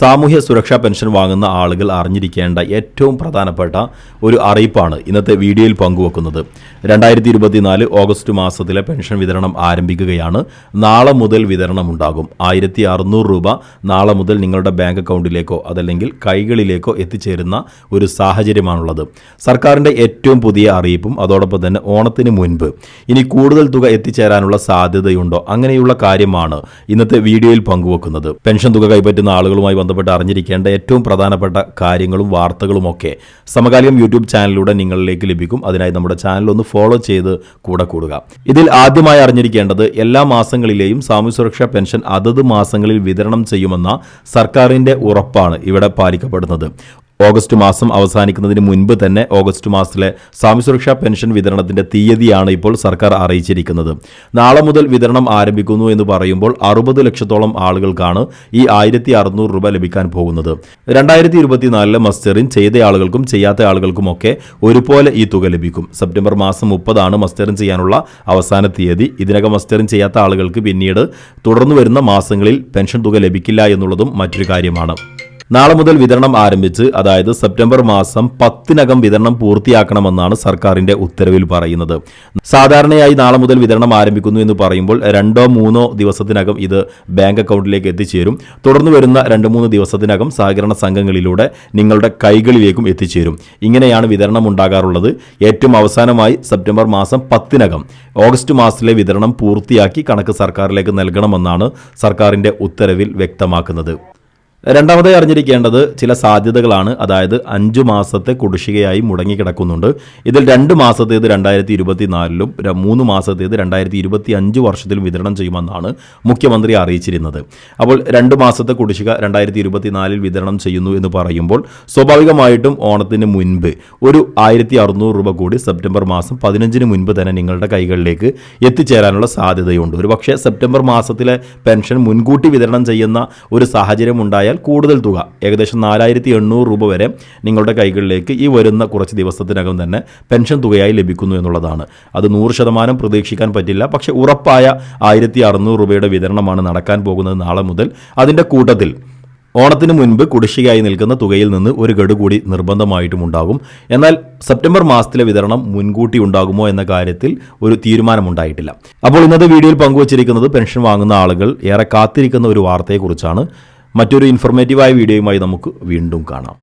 സാമൂഹ്യ സുരക്ഷാ പെൻഷൻ വാങ്ങുന്ന ആളുകൾ അറിഞ്ഞിരിക്കേണ്ട ഏറ്റവും പ്രധാനപ്പെട്ട ഒരു അറിയിപ്പാണ് ഇന്നത്തെ വീഡിയോയിൽ പങ്കുവെക്കുന്നത്. രണ്ടായിരത്തി ഇരുപത്തിനാല് ഓഗസ്റ്റ് മാസത്തിലെ പെൻഷൻ വിതരണം ആരംഭിക്കുകയാണ്. നാളെ മുതൽ വിതരണം ഉണ്ടാകും. ആയിരത്തി അറുന്നൂറ് രൂപ നാളെ മുതൽ നിങ്ങളുടെ ബാങ്ക് അക്കൗണ്ടിലേക്കോ അതല്ലെങ്കിൽ കൈകളിലേക്കോ എത്തിച്ചേരുന്ന ഒരു സാഹചര്യമാണുള്ളത്. സർക്കാരിന്റെ ഏറ്റവും പുതിയ അറിയിപ്പും അതോടൊപ്പം തന്നെ ഓണത്തിന് മുൻപ്. ഇനി കൂടുതൽ തുക എത്തിച്ചേരാനുള്ള സാധ്യതയുണ്ടോ? അങ്ങനെയുള്ള കാര്യമാണ് ഇന്നത്തെ വീഡിയോയിൽ പങ്കുവെക്കുന്നത്. പെൻഷൻ തുക കൈപ്പറ്റുന്ന ആളുകളുമായി ബന്ധപ്പെട്ട് അറിഞ്ഞിരിക്കേണ്ട ഏറ്റവും പ്രധാനപ്പെട്ട കാര്യങ്ങളും വാർത്തകളുമൊക്കെ സമകാലികം യൂട്യൂബ് ചാനലിലൂടെ നിങ്ങളിലേക്ക് ലഭിക്കും. അതിനായി നമ്മുടെ ചാനൽ ഒന്ന് ഫോളോ ചെയ്ത് കൂടെ കൂടുക. ഇതിൽ ആദ്യമായി അറിഞ്ഞിരിക്കേണ്ടത് എല്ലാ മാസങ്ങളിലെയും സാമൂഹ്യ സുരക്ഷാ പെൻഷൻ അതത് മാസങ്ങളിൽ വിതരണം ചെയ്യുമെന്ന സർക്കാരിന്റെ ഉറപ്പാണ് ഇവിടെ പാലിക്കപ്പെടുന്നത്. ഓഗസ്റ്റ് മാസം അവസാനിക്കുന്നതിന് മുൻപ് തന്നെ ഓഗസ്റ്റ് മാസത്തിലെ സാമൂഹ്യ സുരക്ഷാ പെൻഷൻ വിതരണത്തിന്റെ തീയതിയാണ് ഇപ്പോൾ സർക്കാർ അറിയിച്ചിരിക്കുന്നത്. നാളെ മുതൽ വിതരണം ആരംഭിക്കുന്നു എന്ന് പറയുമ്പോൾ അറുപത് ലക്ഷത്തോളം ആളുകൾക്കാണ് ഈ ആയിരത്തി അറുന്നൂറ് രൂപ ലഭിക്കാൻ പോകുന്നത്. രണ്ടായിരത്തി ഇരുപത്തിനാലിലെ മസ്റ്ററിൻ ചെയ്ത ആളുകൾക്കും ചെയ്യാത്ത ആളുകൾക്കുമൊക്കെ ഒരുപോലെ ഈ തുക ലഭിക്കും. സെപ്റ്റംബർ മാസം മുപ്പതാണ് മസ്റ്ററിൻ ചെയ്യാനുള്ള അവസാന തീയതി. ഇതിനകം മസ്റ്ററിൻ ചെയ്യാത്ത ആളുകൾക്ക് പിന്നീട് തുടർന്നു വരുന്ന മാസങ്ങളിൽ പെൻഷൻ തുക ലഭിക്കില്ല എന്നുള്ളതും മറ്റൊരു കാര്യമാണ്. നാളെ മുതൽ വിതരണം ആരംഭിച്ച് അതായത് സെപ്റ്റംബർ മാസം പത്തിനകം വിതരണം പൂർത്തിയാക്കണമെന്നാണ് സർക്കാരിന്റെ ഉത്തരവിൽ പറയുന്നത്. സാധാരണയായി നാളെ മുതൽ വിതരണം ആരംഭിക്കുന്നു എന്ന് പറയുമ്പോൾ രണ്ടോ മൂന്നോ ദിവസത്തിനകം ഇത് ബാങ്ക് അക്കൗണ്ടിലേക്ക് എത്തിച്ചേരും. തുടർന്ന് വരുന്ന രണ്ട് മൂന്ന് ദിവസത്തിനകം സഹകരണ സംഘങ്ങളിലൂടെ നിങ്ങളുടെ കൈകളിലേക്കും എത്തിച്ചേരും. ഇങ്ങനെയാണ് വിതരണം ഉണ്ടാകാറുള്ളത്. ഏറ്റവും അവസാനമായി സെപ്റ്റംബർ മാസം പത്തിനകം ഓഗസ്റ്റ് മാസത്തിലെ വിതരണം പൂർത്തിയാക്കി കണക്ക് സർക്കാരിലേക്ക് നൽകണമെന്നാണ് സർക്കാരിന്റെ ഉത്തരവിൽ വ്യക്തമാക്കുന്നത്. രണ്ടാമതായി അറിഞ്ഞിരിക്കേണ്ടത് ചില സാധ്യതകളാണ്. അതായത് അഞ്ചു മാസത്തെ കുടിശ്ശികയായി മുടങ്ങിക്കിടക്കുന്നുണ്ട്. ഇതിൽ രണ്ട് മാസത്തേത് രണ്ടായിരത്തി ഇരുപത്തി നാലിലും മൂന്ന് മാസത്തേത് രണ്ടായിരത്തി ഇരുപത്തി അഞ്ച് വർഷത്തിലും വിതരണം ചെയ്യുമെന്നാണ് മുഖ്യമന്ത്രി അറിയിച്ചിരുന്നത്. അപ്പോൾ രണ്ട് മാസത്തെ കുടിശ്ശിക രണ്ടായിരത്തി ഇരുപത്തി നാലിൽ വിതരണം ചെയ്യുന്നു എന്ന് പറയുമ്പോൾ സ്വാഭാവികമായിട്ടും ഓണത്തിന് മുൻപ് ഒരു ആയിരത്തി അറുന്നൂറ് രൂപ കൂടി സെപ്റ്റംബർ മാസം പതിനഞ്ചിന് മുൻപ് തന്നെ നിങ്ങളുടെ കൈകളിലേക്ക് എത്തിച്ചേരാനുള്ള സാധ്യതയുണ്ട്. ഒരു പക്ഷേ സെപ്റ്റംബർ മാസത്തിലെ പെൻഷൻ മുൻകൂട്ടി വിതരണം ചെയ്യുന്ന ഒരു സാഹചര്യം ഉണ്ടായാൽ കൂടുതൽ തുക ഏകദേശം നാലായിരത്തി എണ്ണൂറ് രൂപ വരെ നിങ്ങളുടെ കൈകളിലേക്ക് ഈ വരുന്ന കുറച്ച് ദിവസത്തിനകം തന്നെ പെൻഷൻ തുകയായി ലഭിക്കുന്നു എന്നുള്ളതാണ്. അത് നൂറ് ശതമാനം പ്രതീക്ഷിക്കാൻ പറ്റില്ല. പക്ഷേ ഉറപ്പായ ആയിരത്തി അറുന്നൂറ് രൂപയുടെ വിതരണമാണ് നടക്കാൻ പോകുന്നത് നാളെ മുതൽ. അതിന്റെ കൂട്ടത്തിൽ ഓണത്തിന് മുൻപ് കുടിശ്ശികയായി നിൽക്കുന്ന തുകയിൽ നിന്ന് ഒരു ഗഡു കൂടി നിർബന്ധമായിട്ടും ഉണ്ടാകും. എന്നാൽ സെപ്റ്റംബർ മാസത്തിലെ വിതരണം മുൻകൂട്ടി ഉണ്ടാകുമോ എന്ന കാര്യത്തിൽ ഒരു തീരുമാനമുണ്ടായിട്ടില്ല അപ്പോൾ ഇന്നത്തെ വീഡിയോയിൽ പങ്കുവച്ചിരിക്കുന്നത് പെൻഷൻ വാങ്ങുന്ന ആളുകൾ ഏറെ കാത്തിരിക്കുന്ന ഒരു വാർത്തയെക്കുറിച്ചാണ്. മറ്റൊരു ഇൻഫോർമേറ്റീവായ വീഡിയോയുമായി നമുക്ക് വീണ്ടും കാണാം.